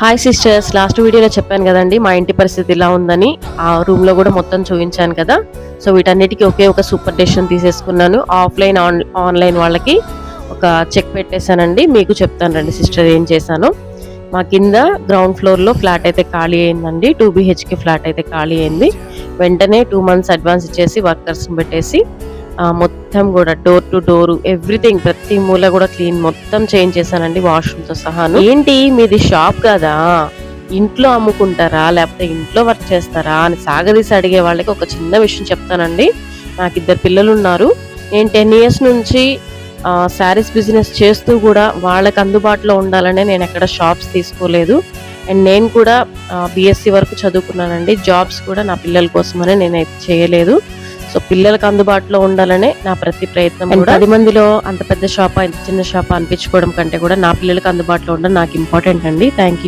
Hi sisters last వీడియోలో చెప్పాను కదండి మా ఇంటి పరిస్థితి ఇలా ఉందని. ఆ రూమ్లో కూడా మొత్తం చూపించాను కదా. సో వీటన్నిటికీ ఒకే ఒక సూపర్ డెసిషన్ తీసేసుకున్నాను. ఆఫ్లైన్ ఆన్ ఆన్లైన్ వాళ్ళకి ఒక చెక్ పెట్టేశానండి. మీకు చెప్తాను రండి సిస్టర్ ఏం చేశాను. మా కింద గ్రౌండ్ ఫ్లోర్లో ఫ్లాట్ అయితే ఖాళీ అయిందండి. టూ బిహెచ్కే ఫ్లాట్ అయితే ఖాళీ అయింది. వెంటనే టూ మంత్స్ అడ్వాన్స్ ఇచ్చేసి వర్కర్స్ని పెట్టేసి మొత్తం కూడా డోర్ టు డోర్ ఎవ్రీథింగ్ ప్రతి మూల కూడా క్లీన్ మొత్తం చేంజ్ చేశానండి వాష్రూమ్తో సహా ఏంటి? మీది షాప్ కదా? ఇంట్లో అమ్ముకుంటారా? లేకపోతే ఇంట్లో వర్క్ చేస్తారా? అని సాగదీసి అడిగే వాళ్ళకి ఒక చిన్న విషయం చెప్తానండి. నాకు ఇద్దరు పిల్లలు ఉన్నారు. నేను టెన్ ఇయర్స్ నుంచి శారీస్ బిజినెస్ చేస్తూ కూడా వాళ్ళకి అందుబాటులో ఉండాలనే నేను ఎక్కడ షాప్స్ తీసుకోలేదు. అండ్ నేను కూడా బిఎస్సి వరకు చదువుకున్నానండి. జాబ్స్ కూడా నా పిల్లల కోసమనే నేను చేయలేదు. సో పిల్లలకు అందుబాటులో ఉండాలనే నా ప్రతి ప్రయత్నం కూడా. పది మందిలో అంత పెద్ద షాప్ ఇంత చిన్న షాప్ అనిపించుకోవడం కంటే కూడా నా పిల్లలకు అందుబాటులో ఉండడం నాకు ఇంపార్టెంట్ అండి. థ్యాంక్